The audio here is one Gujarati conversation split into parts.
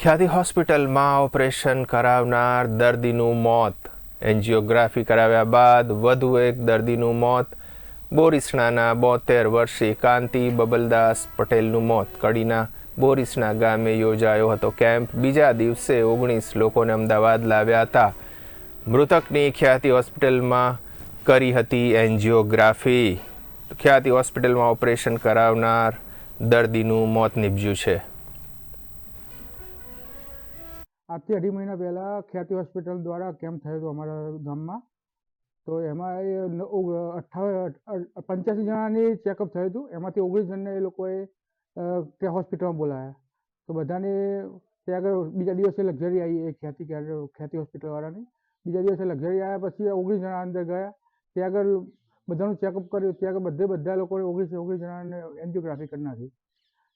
ખ્યાતિ હોસ્પિટલમાં ઓપરેશન કરાવનાર દર્દીનું મોત. એન્જિયોગ્રાફી કરાવ્યા બાદ વધુ એક દર્દીનું મોત. બોરિસણાના બોતેર વર્ષીય કાંતિ બબલદાસ પટેલનું મોત. કડીના બોરિસણા ગામે યોજાયો હતો કેમ્પ. બીજા દિવસે ઓગણીસ લોકોને અમદાવાદ લાવ્યા હતા. મૃતકની ખ્યાતિ હોસ્પિટલમાં કરી હતી એન્જિયોગ્રાફી. ખ્યાતિ હોસ્પિટલમાં ઓપરેશન કરાવનાર દર્દીનું મોત નીપજ્યું છે. આજથી અઢી મહિના પહેલાં ખ્યાતિ હોસ્પિટલ દ્વારા કેમ્પ થયો હતો અમારા ગામમાં. તો એમાં એ અઠ્ઠાવન પંચ્યાસી જણાની ચેકઅપ થયું હતું. એમાંથી ઓગણીસ જણને એ લોકોએ ત્યાં હોસ્પિટલમાં બોલાયા. તો બધાને ત્યાં આગળ બીજા દિવસે લક્ઝરી આવી એ ખ્યાતિ ખ્યાતિ હોસ્પિટલવાળાની બીજા દિવસે લક્ઝરી આવ્યા પછી ઓગણીસ જણા અંદર ગયા. ત્યાં આગળ બધાનું ચેકઅપ કર્યું. ત્યાં આગળ બધે બધા લોકોએ ઓગણીસ ઓગણીસ જણાને એન્જિયોગ્રાફી કરી નાખી.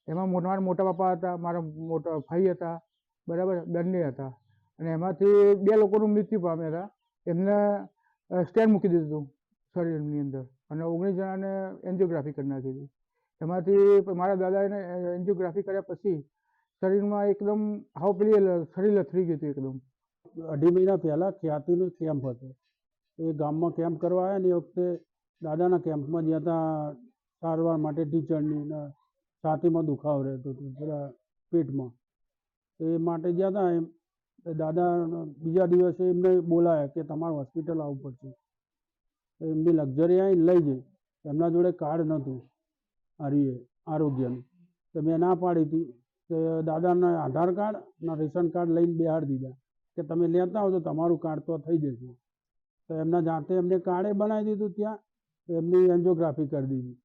એમાં મોટા મોટા પપ્પા હતા, મારા મોટા ભાઈ હતા. બરાબર બંને હતા. અને એમાંથી બે લોકોનું મૃત્યુ પામ્યા હતા. એમને સ્ટેન્ડ મૂકી દીધું હતું શરીરની અંદર. અને ઓગણીસ જણાને એન્જિયોગ્રાફી કરી નાખી હતી. એમાંથી મારા દાદાને એન્જિયોગ્રાફી કર્યા પછી શરીરમાં એકદમ હાવ પેલી શરીર લથરી ગયું એકદમ. અઢી મહિના પહેલાં ખ્યાતિનો કેમ્પ હતો. એ ગામમાં કેમ્પ કરવા આવ્યા ને એ વખતે દાદાના કેમ્પમાં જ્યાં ત્યાં સારવાર માટે ટીચરની છાતીમાં દુખાવો રહેતો હતો, પેલા પેટમાં. એ માટે ગયા હતા એમ. દાદા બીજા દિવસે એમને બોલાયા કે તમારે હોસ્પિટલ આવવું પડશે. એમની લક્ઝરી આવીને લઈ જઈ એમના જોડે કાર્ડ નહોતું. આર્યુ આરોગ્યનું. તો મેં ના પાડી હતી. તો દાદાના આધાર કાર્ડ ના રેશન કાર્ડ લઈને બિહાર દીધા. કે તમે લેતા આવો તો તમારું કાર્ડ તો થઈ જશે. તો એમના જાતે એમને કાર્ડે બનાવી દીધું ત્યાં. એમની એન્જિયોગ્રાફી કરી દીધી.